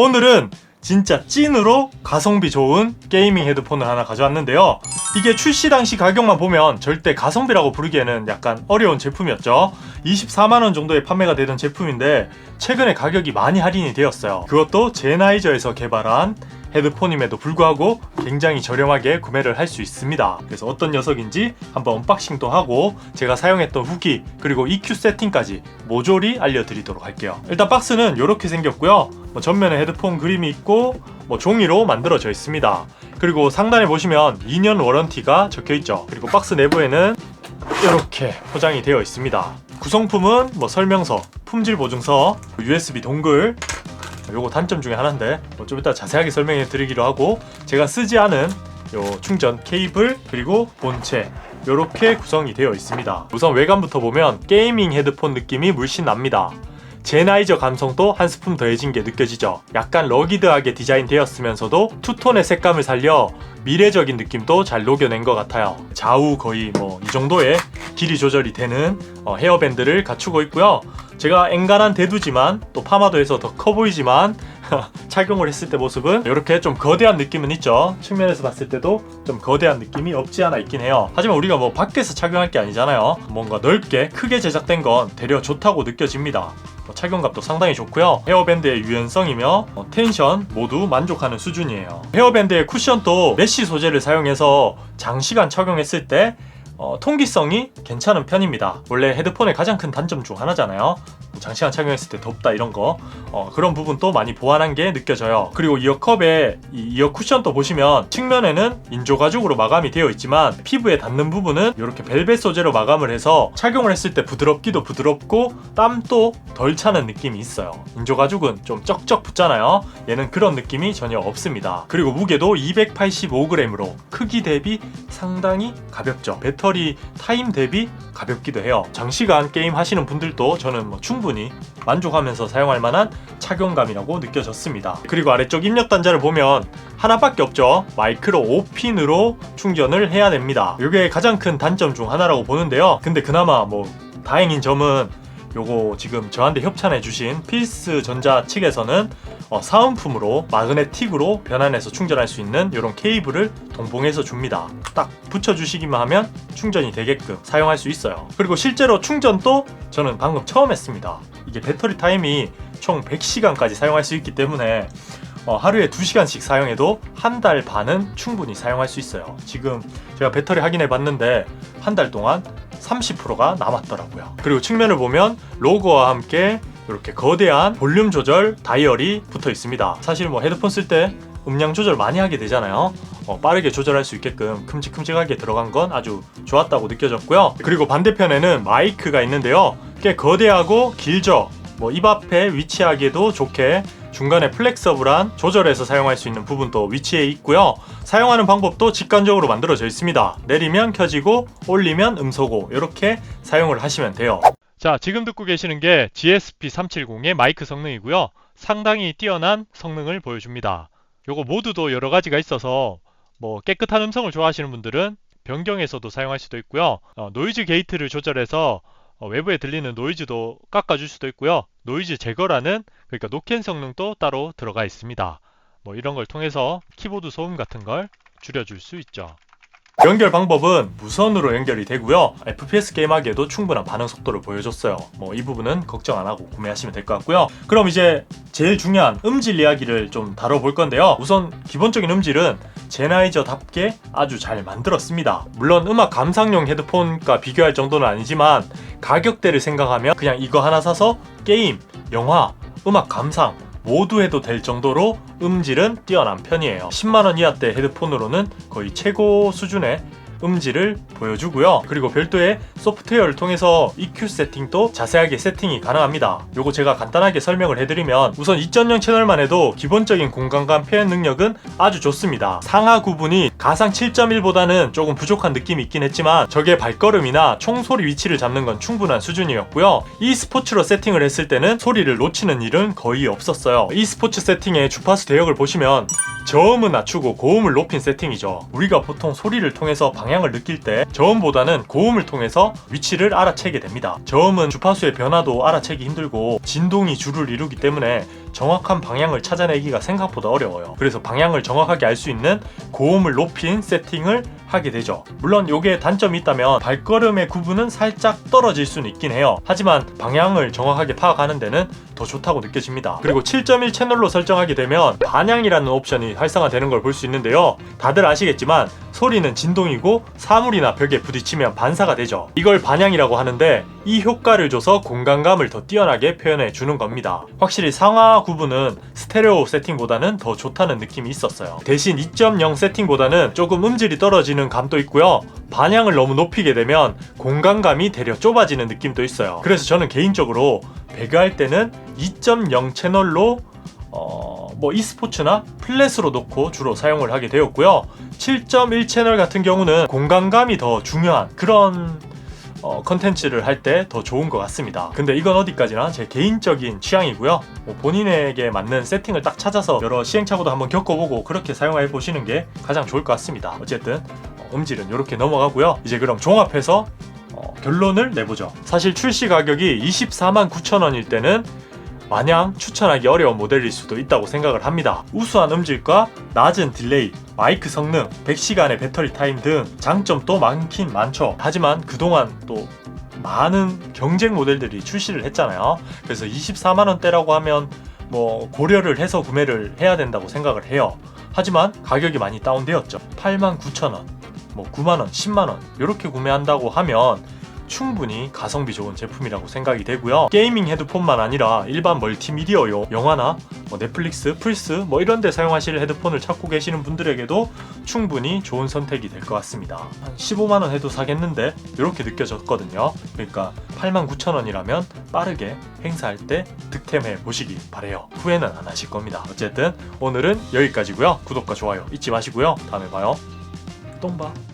오늘은 진짜 찐으로 가성비 좋은 게이밍 헤드폰을 하나 가져왔는데요. 이게 출시 당시 가격만 보면 절대 가성비라고 부르기에는 약간 어려운 제품이었죠. 24만원 정도에 판매가 되던 제품인데 최근에 가격이 많이 할인이 되었어요. 그것도 제나이저에서 개발한 헤드폰임에도 불구하고 굉장히 저렴하게 구매를 할 수 있습니다. 그래서 어떤 녀석인지 한번 언박싱도 하고 제가 사용했던 후기 그리고 EQ 세팅까지 모조리 알려드리도록 할게요. 일단 박스는 이렇게 생겼고요. 뭐 전면에 헤드폰 그림이 있고 뭐 종이로 만들어져 있습니다. 그리고 상단에 보시면 2년 워런티가 적혀 있죠. 그리고 박스 내부에는 이렇게 포장이 되어 있습니다. 구성품은 뭐 설명서, 품질 보증서, USB 동글, 요거 단점 중에 하나인데 뭐 좀 이따 자세하게 설명해 드리기로 하고 제가 쓰지 않은 요 충전 케이블 그리고 본체 요렇게 구성이 되어 있습니다. 우선 외관부터 보면 게이밍 헤드폰 느낌이 물씬 납니다. 제나이저 감성도 한 스푼 더해진 게 느껴지죠. 약간 러기드하게 디자인되었으면서도 투톤의 색감을 살려 미래적인 느낌도 잘 녹여낸 것 같아요. 좌우 거의 뭐 이 정도의 길이 조절이 되는 어, 헤어밴드를 갖추고 있고요. 제가 앵간한 대두지만 또 파마도에서 더 커 보이지만 착용을 했을 때 모습은 이렇게 좀 거대한 느낌은 있죠. 측면에서 봤을 때도 좀 거대한 느낌이 없지 않아 있긴 해요. 하지만 우리가 뭐 밖에서 착용할 게 아니잖아요. 뭔가 넓게 크게 제작된 건 되려 좋다고 느껴집니다. 뭐 착용감도 상당히 좋고요. 헤어밴드의 유연성이며 어, 텐션 모두 만족하는 수준이에요. 헤어밴드의 쿠션도 메쉬 소재를 사용해서 장시간 착용했을 때 어, 통기성이 괜찮은 편입니다. 원래 헤드폰의 가장 큰 단점 중 하나잖아요. 뭐 장시간 착용했을 때 덥다 이런 거 어, 그런 부분도 많이 보완한 게 느껴져요. 그리고 이어 컵의 이 이어 쿠션도 보시면 측면에는 인조 가죽으로 마감이 되어 있지만 피부에 닿는 부분은 이렇게 벨벳 소재로 마감을 해서 착용을 했을 때 부드럽기도 부드럽고 땀도 덜 차는 느낌이 있어요. 인조 가죽은 좀 쩍쩍 붙잖아요. 얘는 그런 느낌이 전혀 없습니다. 그리고 무게도 285g으로 크기 대비 상당히 가볍죠. 배터리 타임 대비 가볍기도 해요. 장시간 게임 하시는 분들도 저는 뭐 충분히 만족하면서 사용할 만한 착용감이라고 느껴졌습니다. 그리고 아래쪽 입력 단자를 보면 하나밖에 없죠. 마이크로 5핀으로 충전을 해야 됩니다. 이게 가장 큰 단점 중 하나라고 보는데요. 근데 그나마 뭐 다행인 점은 요거 지금 저한테 협찬해 주신 필스 전자 측에서는 어, 사은품으로 마그네틱으로 변환해서 충전할 수 있는 이런 케이블을 동봉해서 줍니다. 딱 붙여주시기만 하면 충전이 되게끔 사용할 수 있어요. 그리고 실제로 충전도 저는 방금 처음 했습니다. 이게 배터리 타임이 총 100시간까지 사용할 수 있기 때문에 어, 하루에 2시간씩 사용해도 한 달 반은 충분히 사용할 수 있어요. 지금 제가 배터리 확인해 봤는데 한 달 동안 30%가 남았더라고요. 그리고 측면을 보면 로고와 함께 이렇게 거대한 볼륨 조절 다이얼이 붙어 있습니다. 사실 뭐 헤드폰 쓸 때 음량 조절 많이 하게 되잖아요. 어, 빠르게 조절할 수 있게끔 큼직큼직하게 들어간 건 아주 좋았다고 느껴졌고요. 그리고 반대편에는 마이크가 있는데요. 꽤 거대하고 길죠. 뭐 입 앞에 위치하기도 좋게 중간에 플렉서블한 조절해서 사용할 수 있는 부분도 위치해 있고요. 사용하는 방법도 직관적으로 만들어져 있습니다. 내리면 켜지고 올리면 음소거 이렇게 사용을 하시면 돼요. 자, 지금 듣고 계시는 게 GSP370의 마이크 성능이고요. 상당히 뛰어난 성능을 보여줍니다. 요거 모두도 여러 가지가 있어서 뭐 깨끗한 음성을 좋아하시는 분들은 변경해서도 사용할 수도 있고요. 어, 노이즈 게이트를 조절해서 어, 외부에 들리는 노이즈도 깎아줄 수도 있고요. 노이즈 제거라는 그러니까 노캔 성능도 따로 들어가 있습니다. 뭐 이런 걸 통해서 키보드 소음 같은 걸 줄여줄 수 있죠. 연결 방법은 무선으로 연결이 되고요. FPS 게임하기에도 충분한 반응 속도를 보여줬어요. 뭐 이 부분은 걱정 안 하고 구매하시면 될 것 같고요. 그럼 이제 제일 중요한 음질 이야기를 좀 다뤄볼 건데요. 우선 기본적인 음질은 제나이저답게 아주 잘 만들었습니다. 물론 음악 감상용 헤드폰과 비교할 정도는 아니지만 가격대를 생각하면 그냥 이거 하나 사서 게임, 영화, 음악 감상 모두 해도 될 정도로 음질은 뛰어난 편이에요. 10만원 이하 대 헤드폰으로는 거의 최고 수준의 음질을 보여주고요. 그리고 별도의 소프트웨어를 통해서 EQ 세팅도 자세하게 세팅이 가능합니다. 요거 제가 간단하게 설명을 해드리면 우선 2.0 채널만 해도 기본적인 공간감 표현 능력은 아주 좋습니다. 상하 구분이 가상 7.1보다는 조금 부족한 느낌이 있긴 했지만 적의 발걸음이나 총소리 위치를 잡는 건 충분한 수준이었고요. 이 스포츠로 세팅을 했을 때는 소리를 놓치는 일은 거의 없었어요. 이 스포츠 세팅의 주파수 대역을 보시면 저음은 낮추고 고음을 높인 세팅이죠. 우리가 보통 소리를 통해서 방향을 느낄 때 저음보다는 고음을 통해서 위치를 알아채게 됩니다. 저음은 주파수의 변화도 알아채기 힘들고 진동이 주를 이루기 때문에 정확한 방향을 찾아내기가 생각보다 어려워요. 그래서 방향을 정확하게 알 수 있는 고음을 높인 세팅을 하게 되죠. 물론 요게 단점이 있다면 발걸음의 구분은 살짝 떨어질 수는 있긴 해요. 하지만 방향을 정확하게 파악하는 데는 더 좋다고 느껴집니다. 그리고 7.1 채널로 설정하게 되면 반향이라는 옵션이 활성화되는 걸 볼 수 있는데요. 다들 아시겠지만 소리는 진동이고 사물이나 벽에 부딪히면 반사가 되죠. 이걸 반향이라고 하는데 이 효과를 줘서 공간감을 더 뛰어나게 표현해 주는 겁니다. 확실히 상하 구분은 스테레오 세팅보다는 더 좋다는 느낌이 있었어요. 대신 2.0 세팅보다는 조금 음질이 떨어지는 감도 있고요. 반향을 너무 높이게 되면 공간감이 되려 좁아지는 느낌도 있어요. 그래서 저는 개인적으로 배그할 때는 2.0 채널로 어, 뭐 e스포츠나 플랫으로 놓고 주로 사용을 하게 되었고요. 7.1 채널 같은 경우는 공간감이 더 중요한 그런 어, 컨텐츠를 할 때 더 좋은 것 같습니다. 근데 이건 어디까지나 제 개인적인 취향이고요. 뭐 본인에게 맞는 세팅을 딱 찾아서 여러 시행착오도 한번 겪어보고 그렇게 사용해 보시는 게 가장 좋을 것 같습니다. 어쨌든 어, 음질은 이렇게 넘어가고요. 이제 그럼 종합해서 어, 결론을 내보죠. 사실 출시 가격이 24만 9천 원일 때는 마냥 추천하기 어려운 모델일 수도 있다고 생각을 합니다. 우수한 음질과 낮은 딜레이, 마이크 성능, 100시간의 배터리 타임 등 장점도 많긴 많죠. 하지만 그동안 또 많은 경쟁 모델들이 출시를 했잖아요. 그래서 24만 원대라고 하면 뭐 고려를 해서 구매를 해야 된다고 생각을 해요. 하지만 가격이 많이 다운되었죠. 8만 9천 원, 뭐 9만 원, 10만 원 이렇게 구매한다고 하면 충분히 가성비 좋은 제품이라고 생각이 되고요. 게이밍 헤드폰만 아니라 일반 멀티미디어용 영화나 뭐 넷플릭스, 플스 뭐 이런 데 사용하실 헤드폰을 찾고 계시는 분들에게도 충분히 좋은 선택이 될 것 같습니다. 한 15만 원 해도 사겠는데 이렇게 느껴졌거든요. 그러니까 8만 9천 원이라면 빠르게 행사할 때 득템해 보시기 바래요. 후회는 안 하실 겁니다. 어쨌든 오늘은 여기까지고요. 구독과 좋아요 잊지 마시고요. 다음에 봐요. 똥봐.